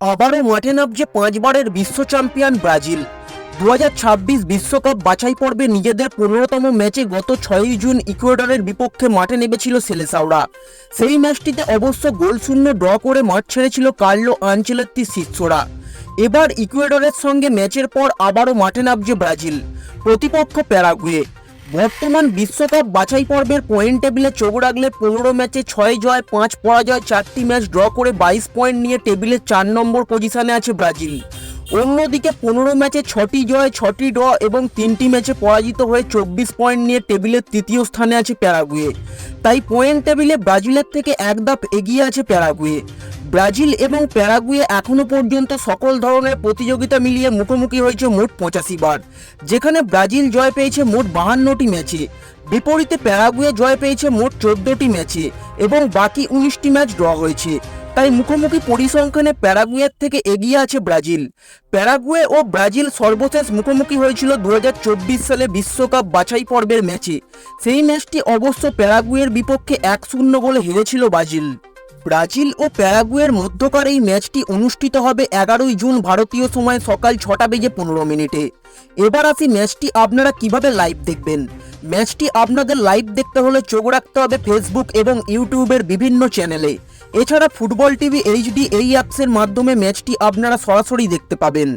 আবারও মাঠে নামছে পাঁচবারের বিশ্ব চ্যাম্পিয়ন ব্রাজিল। দু বিশ্বকাপ বাছাই পর্বে নিজেদের পনেরোতম ম্যাচে গত ছয়ই জুন ইকুয়েডরের বিপক্ষে মাঠে নেমেছিল সেলেসাওরা সেই ম্যাচটিতে অবশ্য গোল শূন্য ড্র করে মাঠ ছেড়েছিল কার্লো আঞ্চেলত্তি শিষ্যরা। এবার ইকুয়েডরের সঙ্গে ম্যাচের পর আবারও মাঠে নামছে ব্রাজিল। প্রতিপক্ষ প্যারাগুয়ে। বর্তমান বিশ্বকাপ বাছাই পর্বের পয়েন্ট টেবিলে চোখ রাখলে পনেরো ম্যাচে ছয় জয়, পাঁচ পরাজয়, চারটি ম্যাচ ড্র করে বাইশ পয়েন্ট নিয়ে টেবিলে চার নম্বর পজিশনে আছে ব্রাজিল। অন্যদিকে পনেরো ম্যাচে ছটি জয়, ছটি ড্র এবং তিনটি ম্যাচে পরাজিত হয়ে চব্বিশ পয়েন্ট নিয়ে টেবিলের তৃতীয় স্থানে আছে প্যারাগুয়ে। তাই পয়েন্ট টেবিলে ব্রাজিলের থেকে এক ধাপ এগিয়ে আছে প্যারাগুয়ে। ব্রাজিল এবং প্যারাগুয়ে এখনও পর্যন্ত সকল ধরনের প্রতিযোগিতা মিলিয়ে মুখোমুখি হয়েছে মোট পঁচাশি বার, যেখানে ব্রাজিল জয় পেয়েছে মোট বাহান্নটি ম্যাচে, বিপরীতে প্যারাগুয়ে জয় পেয়েছে মোট চোদ্দটি ম্যাচে এবং বাকি উনিশটি ম্যাচ ড্র হয়েছে। তাই মুখোমুখি পরিসংখ্যানে প্যারাগুয়ের থেকে এগিয়ে আছে ব্রাজিল। প্যারাগুয়ে ও ব্রাজিল সর্বশেষ মুখোমুখি হয়েছিল দু হাজার চব্বিশ সালে বিশ্বকাপ বাছাই পর্বের ম্যাচে। সেই ম্যাচটি অবশ্য প্যারাগুয়ের বিপক্ষে এক শূন্য গোলে হেরেছিল ব্রাজিল। ব্রাজিল ও প্যারাগুয়ের মধ্যকার এই ম্যাচটি অনুষ্ঠিত হবে এগারোই জুন ভারতীয় সময় সকাল ছটা বেজে পনেরো মিনিটে। এবার আসি ম্যাচটি আপনারা কীভাবে লাইভ দেখবেন? ম্যাচটি আপনাদের লাইভ দেখতে হলে চোখ রাখতে হবে ফেসবুক এবং ইউটিউবের বিভিন্ন চ্যানেলে। এছাড়া ফুটবল টিভি এইচডি এই অ্যাপসের মাধ্যমে ম্যাচটি আপনারা সরাসরি দেখতে পাবেন।